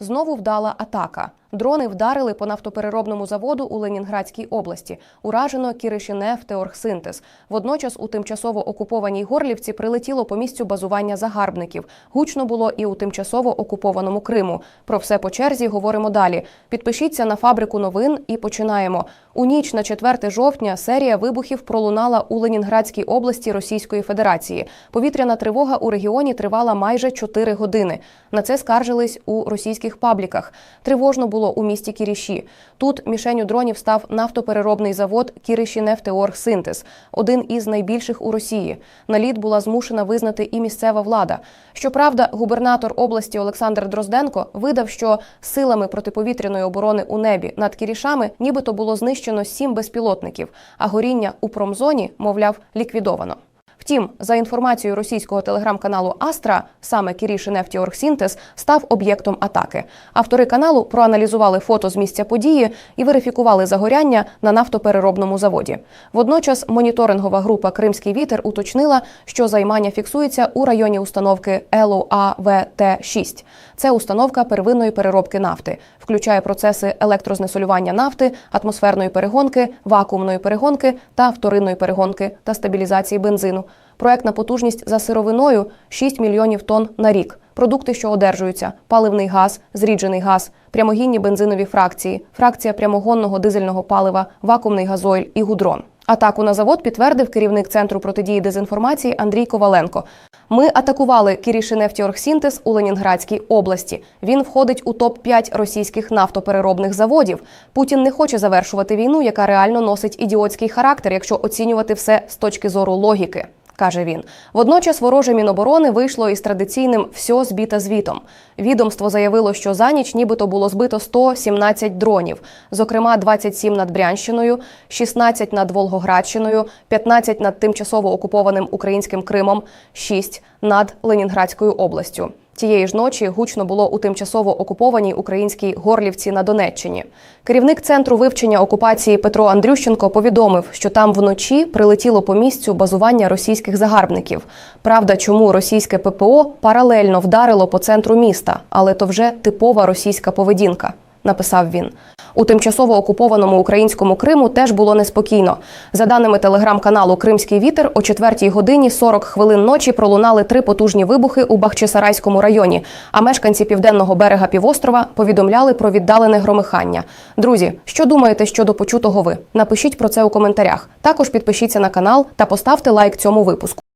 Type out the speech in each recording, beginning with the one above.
Знову вдала атака. Дрони вдарили по нафтопереробному заводу у Ленінградській області. Уражено Кіришинеф Теоргсинтез. Водночас у тимчасово окупованій Горлівці прилетіло по місцю базування загарбників. Гучно було і у тимчасово окупованому Криму. Про все по черзі говоримо далі. Підпишіться на фабрику новин і починаємо. У ніч на 4 жовтня серія вибухів пролунала у Ленінградській області Російської Федерації. Повітряна тривога у регіоні тривала майже 4 години. На це скаржились у російських пабліках. Тривожно було у місті Кіріші. Тут мішенью дронів став нафтопереробний завод Кіришінефтеоргсинтез, один із найбільших у Росії. Наліт була змушена визнати і місцева влада. Щоправда, губернатор області Олександр Дрозденко видав, що силами протиповітряної оборони у небі над Кірішами нібито було знищено сім безпілотників, а горіння у промзоні, мовляв, ліквідовано. Втім, за інформацією російського телеграм-каналу Астра, саме Кірішинефтіоргсінтез став об'єктом атаки. Автори каналу проаналізували фото з місця події і верифікували загоряння на нафтопереробному заводі. Водночас моніторингова група Кримський вітер уточнила, що займання фіксується у районі установки ЛОАВТ-6. Це установка первинної переробки нафти, включає процеси електрознесолювання нафти, атмосферної перегонки, вакуумної перегонки та вторинної перегонки та стабілізації бензину. Проектна потужність за сировиною 6 мільйонів тонн на рік. Продукти, що одержуються: паливний газ, зріджений газ, прямогінні бензинові фракції, фракція прямогонного дизельного палива, вакуумний газойль і гудрон. Атаку на завод підтвердив керівник центру протидії дезінформації Андрій Коваленко. Ми атакували Кірішинефтіоргсінтез у Ленінградській області. Він входить у топ 5 російських нафтопереробних заводів. Путін не хоче завершувати війну, яка реально носить ідіотський характер, якщо оцінювати все з точки зору логіки. Каже він, водночас вороже міноборони вийшло із традиційним «все збіта звітом. Відомство заявило, що за ніч нібито було збито 117 дронів, зокрема 27 над Брянщиною, 16 над Волгоградщиною, 15 над тимчасово окупованим українським Кримом, 6 над Ленінградською областю. Тієї ж ночі гучно було у тимчасово окупованій українській Горлівці на Донеччині. Керівник центру вивчення окупації Петро Андрющенко повідомив, що там вночі прилетіло по місцю базування російських загарбників. Правда, чому російське ППО паралельно вдарило по центру міста, але то вже типова російська поведінка. Написав він у тимчасово окупованому українському Криму теж було неспокійно. За даними телеграм-каналу Кримський вітер, о 4 годині 40 хвилин ночі пролунали три потужні вибухи у Бахчисарайському районі. А мешканці південного берега півострова повідомляли про віддалене громихання. Друзі, що думаєте щодо почутого ви? Напишіть про це у коментарях. Також підпишіться на канал та поставте лайк цьому випуску.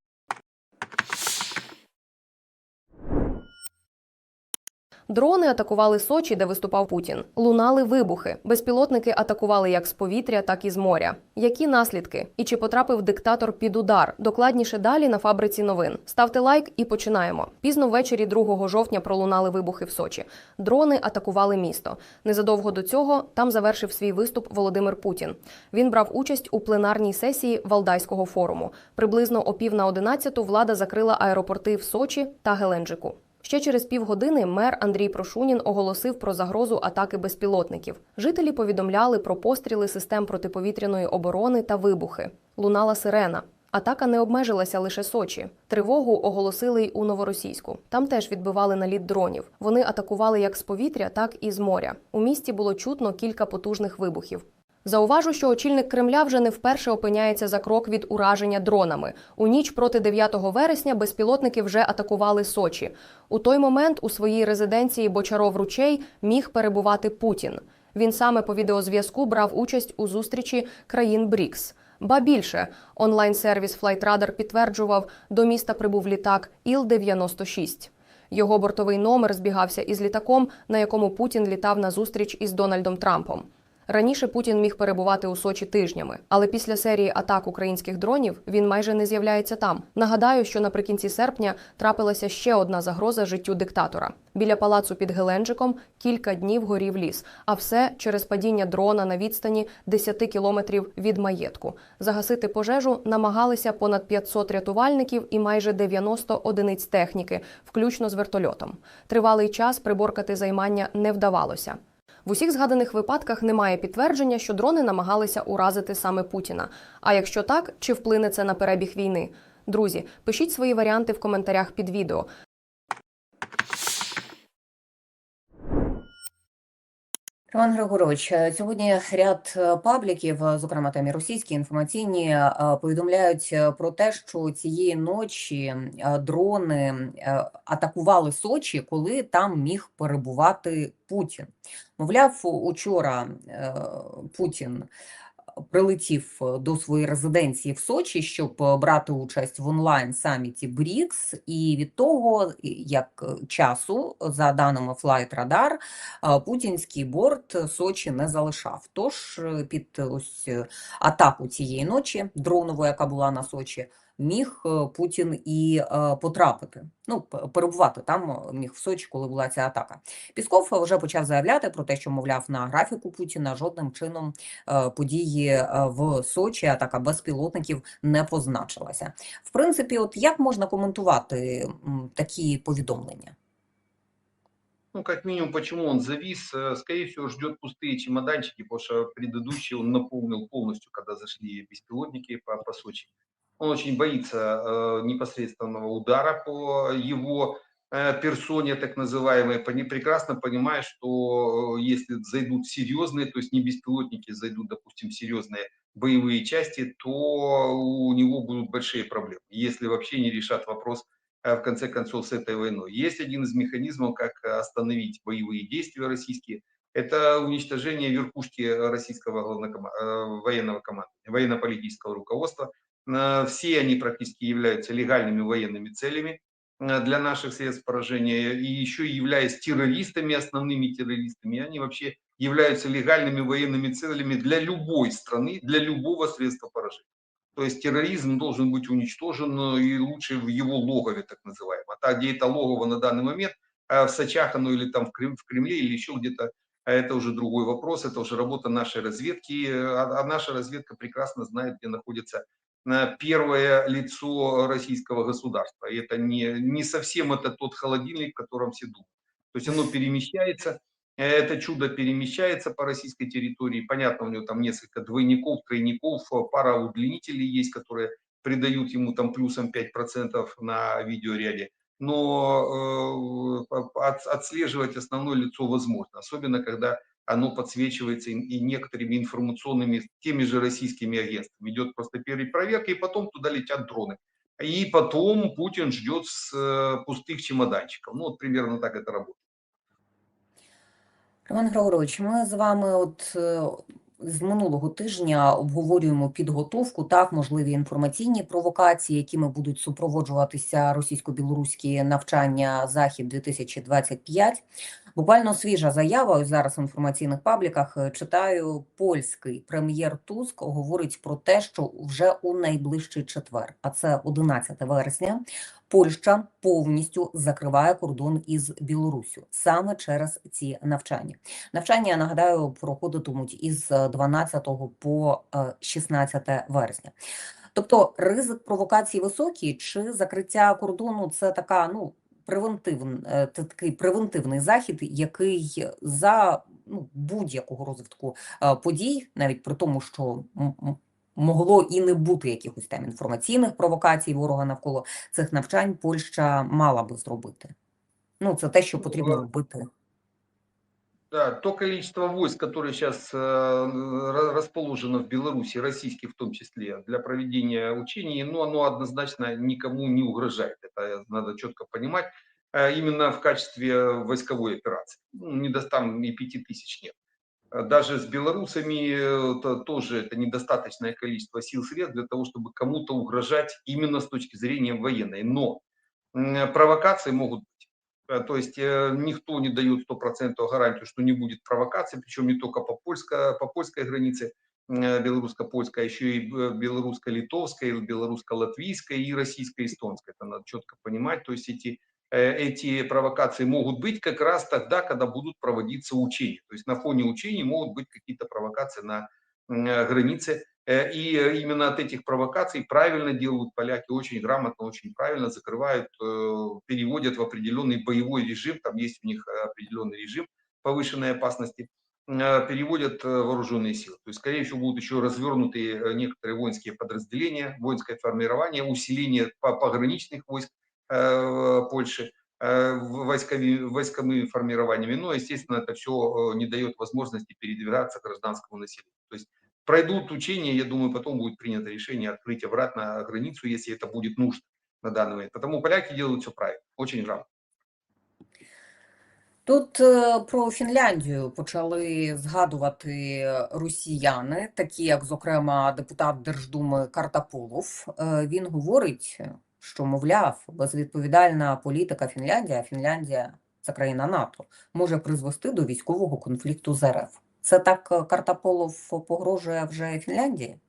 Дрони атакували Сочі, де виступав Путін. Лунали вибухи. Безпілотники атакували як з повітря, так і з моря. Які наслідки? І чи потрапив диктатор під удар? Докладніше далі на фабриці новин. Ставте лайк і починаємо. Пізно ввечері 2 жовтня пролунали вибухи в Сочі. Дрони атакували місто. Незадовго до цього там завершив свій виступ Володимир Путін. Він брав участь у пленарній сесії Валдайського форуму. Приблизно о пів на одинадцяту влада закрила аеропорти в Сочі та Геленджику. Ще через півгодини мер Андрій Прошунін оголосив про загрозу атаки безпілотників. Жителі повідомляли про постріли систем протиповітряної оборони та вибухи. Лунала сирена. Атака не обмежилася лише Сочі. Тривогу оголосили й у Новоросійську. Там теж відбивали наліт дронів. Вони атакували як з повітря, так і з моря. У місті було чутно кілька потужних вибухів. Зауважу, що очільник Кремля вже не вперше опиняється за крок від ураження дронами. У ніч проти 9 вересня безпілотники вже атакували Сочі. У той момент у своїй резиденції Бочаров Ручей міг перебувати Путін. Він саме по відеозв'язку брав участь у зустрічі країн БРІКС. Ба більше онлайн-сервіс Flightradar підтверджував, до міста прибув літак Іл-96. Його бортовий номер збігався із літаком, на якому Путін літав на зустріч із Дональдом Трампом. Раніше Путін міг перебувати у Сочі тижнями, але після серії атак українських дронів він майже не з'являється там. Нагадаю, що наприкінці серпня трапилася ще одна загроза життю диктатора. Біля палацу під Геленджиком кілька днів горів ліс, а все через падіння дрона на відстані 10 кілометрів від маєтку. Загасити пожежу намагалися понад 500 рятувальників і майже 90 одиниць техніки, включно з вертольотом. Тривалий час приборкати займання не вдавалося. В усіх згаданих випадках немає підтвердження, що дрони намагалися уразити саме Путіна. А якщо так, чи вплине це на перебіг війни? Друзі, пишіть свої варіанти в коментарях під відео. Роман Григорович, е, сьогодні ряд е, пабліків, е, зокрема там і російські інформаційні, повідомляють про те, що цієї ночі дрони атакували Сочі, коли там міг перебувати Путін. Мовляв, учора Путін прилетів е, до своєї резиденції в Сочі, щоб е, брати участь в онлайн саміті БРІКС, і від того, як е, часу, за даними Radar, путінський борт Сочі не залишав. Тож під ось атаку цієї ночі дронову, яка була на Сочі, міг е, Путін і е, потрапити. Ну, п- перебувати там е, міг в Сочі, коли була ця атака. Пісков вже почав заявляти про те, що, мовляв, на графіку Путіна жодним чином е, події е, в Сочі, атака безпілотників не позначилася. В принципі, от як можна коментувати м, такі повідомлення? Ну, как минимум, почему он завис, э, скорее всего, ждет пустые чемоданчики, потому что предыдущий он наполнил полностью, когда зашли беспилотники по, по Сочи. Он очень боится э, непосредственного удара по его э, персоне, так называемой, прекрасно понимая, что э, если зайдут серьезные, то есть не беспилотники, зайдут, допустим, серьезные боевые части, то у него будут большие проблемы, если вообще не решат вопрос в конце концов с этой войной. Есть один из механизмов, как остановить боевые действия российские. Это уничтожение верхушки российского главнокома- э, военного командования, военно-политического руководства. Э, Все они практически являются легальными военными целями э, для наших средств поражения. И еще являясь террористами, основными террористами, они вообще являются легальными военными целями для любой страны, для любого средства поражения. То есть терроризм должен быть уничтожен э, и лучше в его логове, так называемом. А там, где это логово на данный момент, э, в Сочах оно или там в Крем- в Кремле, или еще где-то, э, это уже другой вопрос, это уже работа нашей разведки. А а наша разведка прекрасно знает, где находится первое лицо российского государства. И это не, не совсем это тот холодильник, в котором все думают. То есть оно перемещается, это чудо перемещается по российской территории. Понятно, у него там несколько двойников, тройников, пара удлинителей есть, которые придают ему там плюсом 5% на видеоряде. Но э, от- отслеживать основное лицо возможно, особенно когда оно подсвечивается и, и некоторыми информационными, теми же российскими агентствами. Идет просто перепроверка, и потом туда летят дроны. И потом Путин ждет с э, пустых чемоданчиков. Ну, вот примерно так это работает. Роман Григорович, ми з вами от е, з минулого тижня обговорюємо підготовку, так, можливі інформаційні провокації, якими будуть супроводжуватися російсько-білоруські навчання Захід 2025. Буквально свіжа заява. Ось зараз в інформаційних пабліках е, читаю. Польський прем'єр Туск говорить про те, що вже у найближчий четвер, а це 11 вересня, Польща повністю закриває кордон із Білоруссю саме через ці навчання. Навчання, я нагадаю, проходитимуть із е, 12 по е, 16 вересня. Тобто ризик провокації високий, чи закриття кордону це така, ну, превентивн, е, це такий превентивний захід, який за ну, будь-якого розвитку е, подій, навіть при тому, що могло і не бути якихось там інформаційних провокацій ворога навколо цих навчань, Польща мала би зробити. Ну, це те, що Ну, потрібно е, робити. Да, то количество войск, которое сейчас расположено в Беларуси, российских в том числе, для проведения учений, ну, оно однозначно никому не угрожает. Это надо четко понимать. Э, Именно в качестве войсковой операции. Ну, не даст там и пяти тысяч нет. Э, Даже с белорусами э, то- тоже это недостаточное количество сил средств для того, чтобы кому-то угрожать именно с точки зрения военной. Но провокации могут. Э, То есть э, никто не дает стопроцентную гарантию, что не будет провокаций, причем не только по, польско, по польской границе, э, белорусско-польской, а еще и э, белорусско-литовской, белорусско-латвийской и российско-эстонской. Это надо четко понимать. То есть эти, э, эти провокации могут быть как раз тогда, когда будут проводиться учения. То есть на фоне учений могут быть какие-то провокации на э, границе. Э, И э, именно от этих провокаций правильно делают поляки, очень грамотно, очень правильно закрывают, э, переводят в определенный боевой режим, там есть у них определенный режим повышенной опасности, переводят вооруженные силы. То есть, скорее всего, будут еще развернуты некоторые воинские подразделения, воинское формирование, усиление по- пограничных войск Польши. в- войскови- войсковыми формированиями, но, естественно, это все не дает возможности передвигаться гражданскому населению. То есть пройдут учения, я думаю, потом будет принято решение открыть обратно границу, если это будет нужно на данный момент. Потому поляки делают все правильно, очень грамотно. Тут е, про Фінляндію почали згадувати росіяни, такі як, зокрема, депутат Держдуми Картаполов. Е, Він говорить, що, мовляв, безвідповідальна політика Фінляндії, а Фінляндія це країна НАТО, може призвести до військового конфлікту з РФ. Це так е, Картаполов погрожує вже Фінляндії?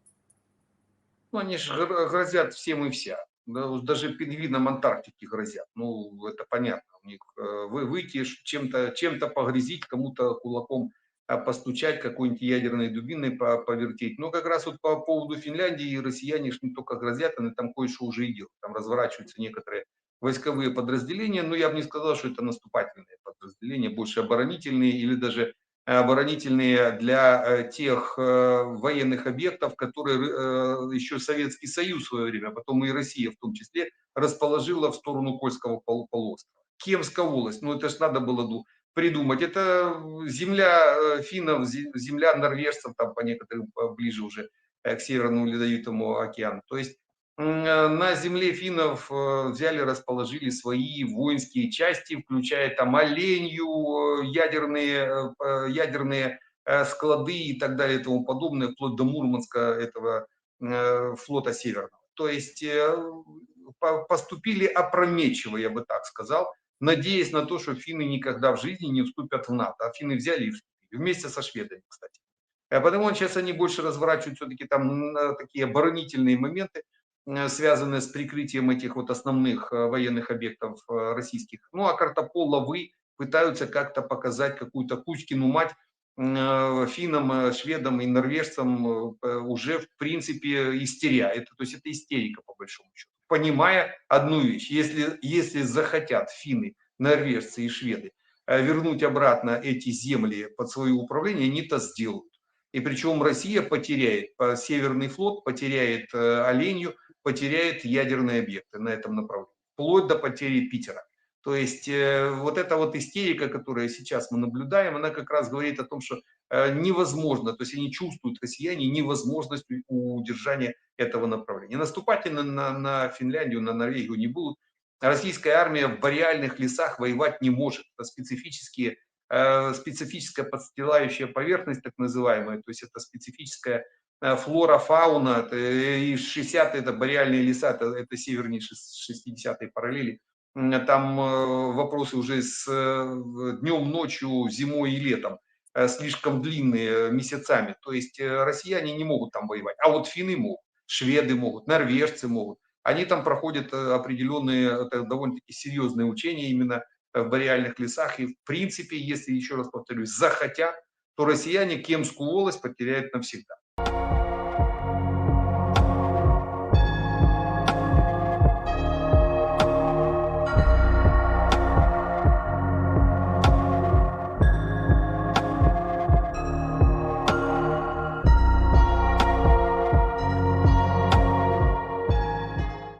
Ну, они же грозят всем и вся. Да, уж даже пингвинам Антарктики грозят. Ну, это понятно. У них э, вы выйти, ш- чем-то чем погрозить, кому-то кулаком а, постучать, какой-нибудь ядерной дубиной по- повертеть. Но как раз вот по поводу Финляндии россияне ж не только грозят, они там кое-что уже и делают. Там разворачиваются некоторые войсковые подразделения, но я бы не сказал, что это наступательные подразделения, больше оборонительные или даже э, оборонительные для э, тех э, военных объектов, которые э, еще Советский Союз в свое время, а потом и Россия в том числе, расположила в сторону Кольского пол- полуострова. Кемская волость, ну это ж надо было ду- придумать. Это земля финнов, зе- земля норвежцев, там по некоторым ближе уже к Северному Ледовитому океану. То есть на земле финнов э, взяли, расположили свои воинские части, включая там оленью, э, ядерные, э, э, ядерные э, склады и так далее и тому подобное, вплоть до Мурманска этого э, флота Северного. То есть э, по- поступили опрометчиво, я бы так сказал, надеясь на то, что финны никогда в жизни не вступят в НАТО. А финны взяли и вступили, вместе со шведами, кстати. А потому сейчас они больше разворачивают все-таки там такие оборонительные моменты, э, связанные с прикрытием этих вот основных э, военных объектов э, российских. Ну, а картополовы пытаются как-то показать какую-то Кузькину мать э, финнам, э, шведам и норвежцам э, э, уже, в принципе, истеря. Это, то есть это истерика, по большому счету. Понимая одну вещь, если, если захотят финны, норвежцы и шведы э, вернуть обратно эти земли под свое управление, они это сделают. И причем Россия потеряет э, Северный флот, потеряет э, Оленью, потеряет ядерные объекты на этом направлении, вплоть до потери Питера. То есть э, вот эта вот истерика, которую сейчас мы наблюдаем, она как раз говорит о том, что э, невозможно, то есть они чувствуют, россияне, невозможность удержания этого направления. Наступать на, на, на Финляндию, на Норвегию не будут. Российская армия в бореальных лесах воевать не может. Это специфические, э, специфическая подстилающая поверхность, так называемая, то есть это специфическая флора, фауна, э, и 60 это бореальные леса, это, это севернее 60 параллели. Там э, вопросы уже с э, днем, ночью, зимой и летом э, слишком длинные э, месяцами. То есть э, россияне не могут там воевать, а вот финны могут, шведы могут, норвежцы могут. Они там проходят э, определенные довольно-таки серьезные учения именно э, в бореальных лесах. И в принципе, если еще раз повторюсь, захотят, то россияне Кемскую волость потеряют навсегда.